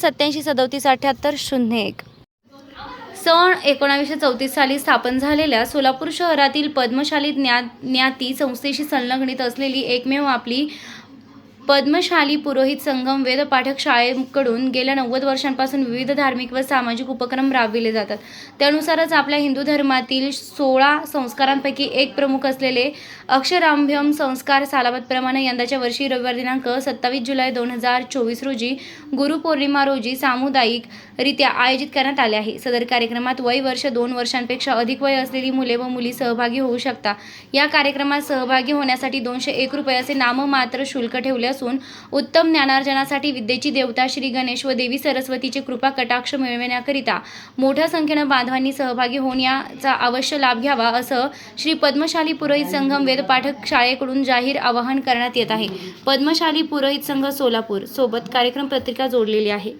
सत्याऐंशी सदोतीस अठ्याहत्तर शून्य एक. सन एकोणावीसशे चौतीस साली स्थापन झालेल्या सोलापूर शहरातील पद्मशाली ज्ञा ज्ञाती संस्थेशी संलग्नित असलेली एकमेव आपली पद्मशाली पुरोहित संगम वेद पाठक शाळेकडून गेल्या नव्वद वर्षांपासून विविध धार्मिक व सामाजिक उपक्रम राबविले जातात. त्यानुसारच आपल्या हिंदू धर्मातील सोळा संस्कारांपैकी एक प्रमुख असलेले अक्षराभ्यम संस्कार सालाबतप्रमाणे यंदाच्या वर्षी रविवार दिनांक सत्तावीस जुलै दोन हजार चोवीस रोजी गुरुपौर्णिमा रोजी सामुदायिक रित्या आयोजित करण्यात आले आहे. सदर कार्यक्रमात वय वर्ष दोन वर्षांपेक्षा अधिक वय असलेली मुले व मुली सहभागी होऊ शकता. या कार्यक्रमात सहभागी होण्यासाठी दोनशे एक रुपये असे नाममात्र शुल्क ठेवले असून उत्तम ज्ञानार्जनासाठी विद्येची देवता श्री गणेश व देवी सरस्वतीचे कृपा कटाक्ष मिळविण्याकरिता मोठ्या संख्येनं बांधवांनी सहभागी होऊन याचा अवश्य लाभ घ्यावा असं श्री पद्मशाली पुरोहित संघम वेदपाठक शाळेकडून जाहीर आवाहन करण्यात येत आहे. पद्मशाली पुरोहित संघ सोलापूर. सोबत कार्यक्रम पत्रिका जोडलेली आहे.